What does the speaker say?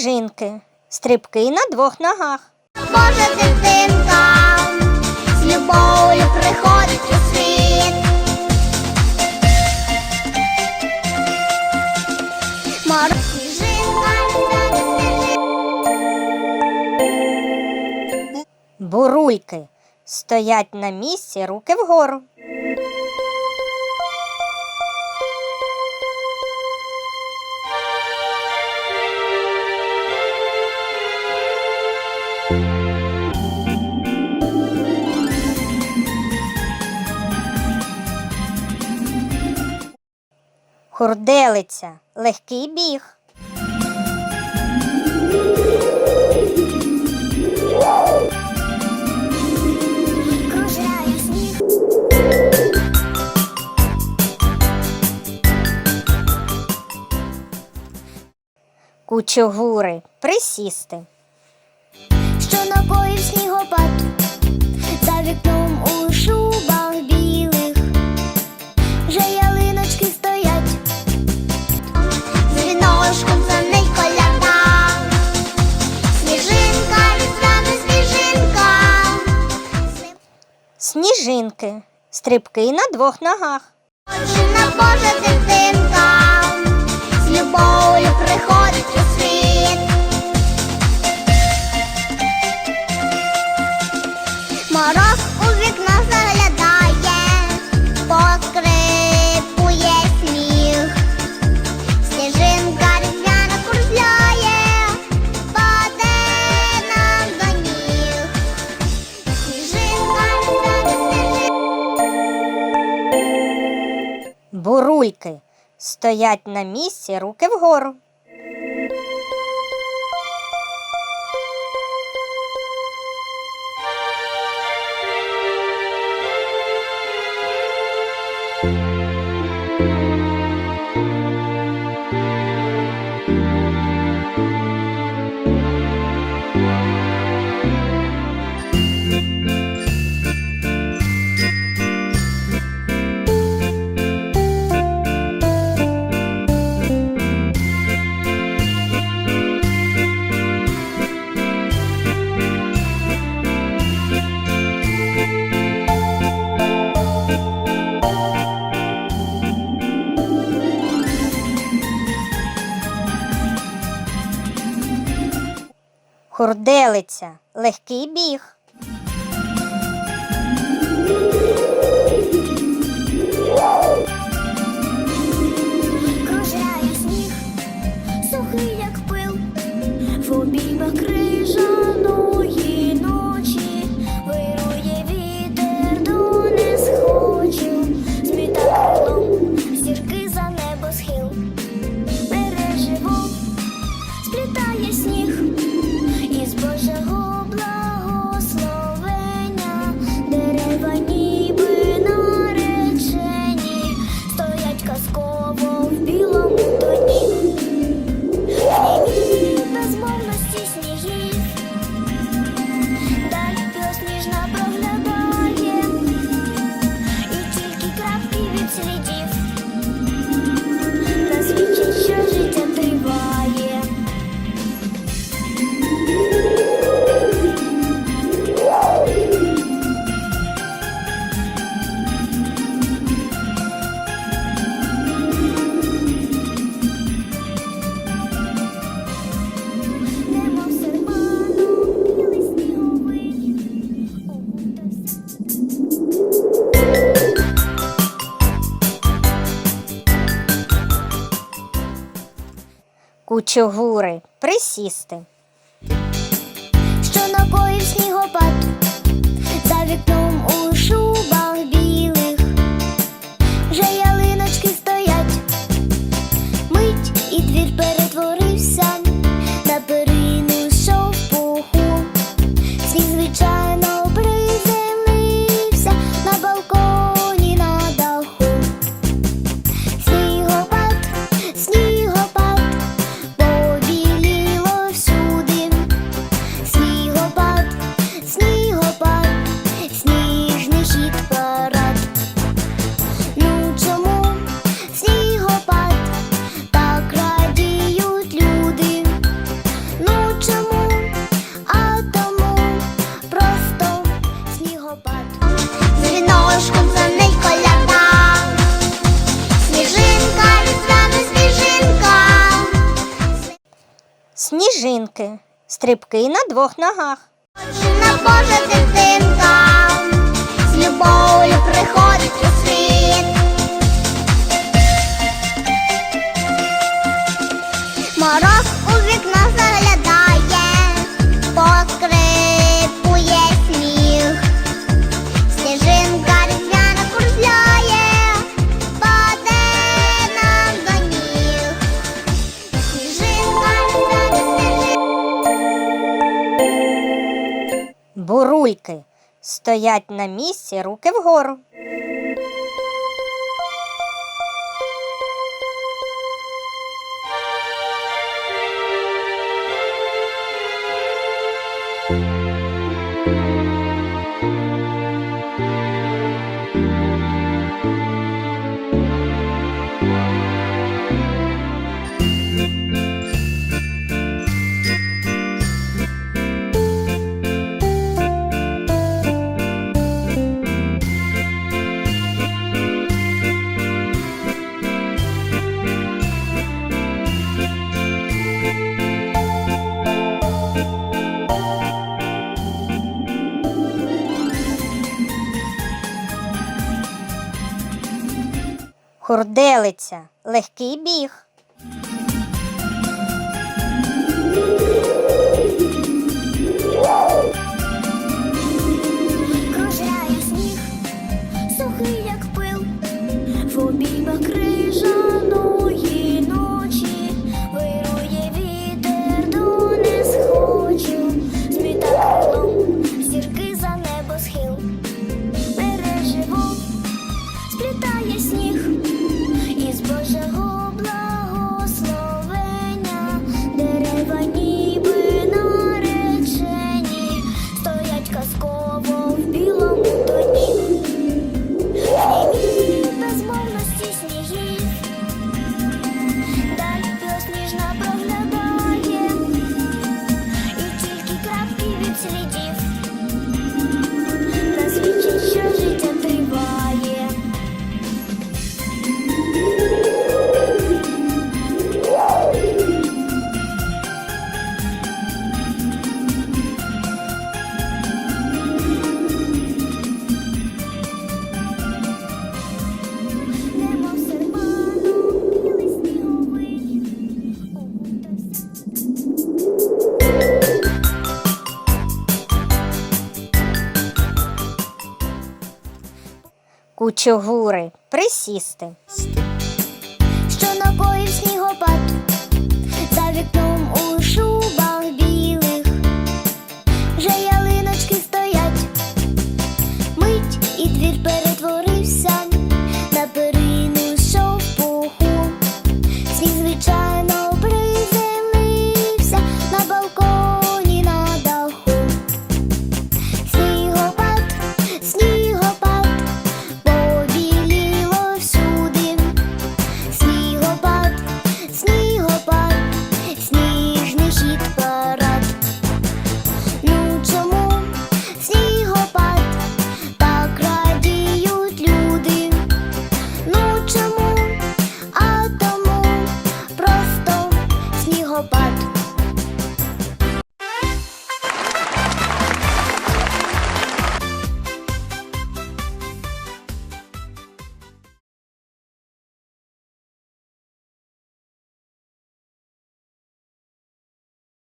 Сніжинки. Стрибки на двох ногах. Божа дитинка, з любов'ю приходить у світ. Сніжинка, Бурульки. Стоять на місці, руки вгору. Хурделиця. Легкий біг. Кучугури. Присісти. що напоїв снігопад, за вікном у шубах Сніжинки. Стрибки на двох ногах. Отчина Божа дитинка, з любов'ю приходить у світ. Бурульки. Стоять на місці, руки вгору. Хурделиця. Легкий біг. to redeem. Кучугури. Присісти. що напоїв снігопад, за вікном у Сніжинки, стрибки на двох ногах. Божа дитинка, з любов'ю приходить. Кульки. Стоять на місці руки вгору. Хурделиця легкий біг. Кружляє сніг, сухий, як пил, в обіймах кучугури присісти.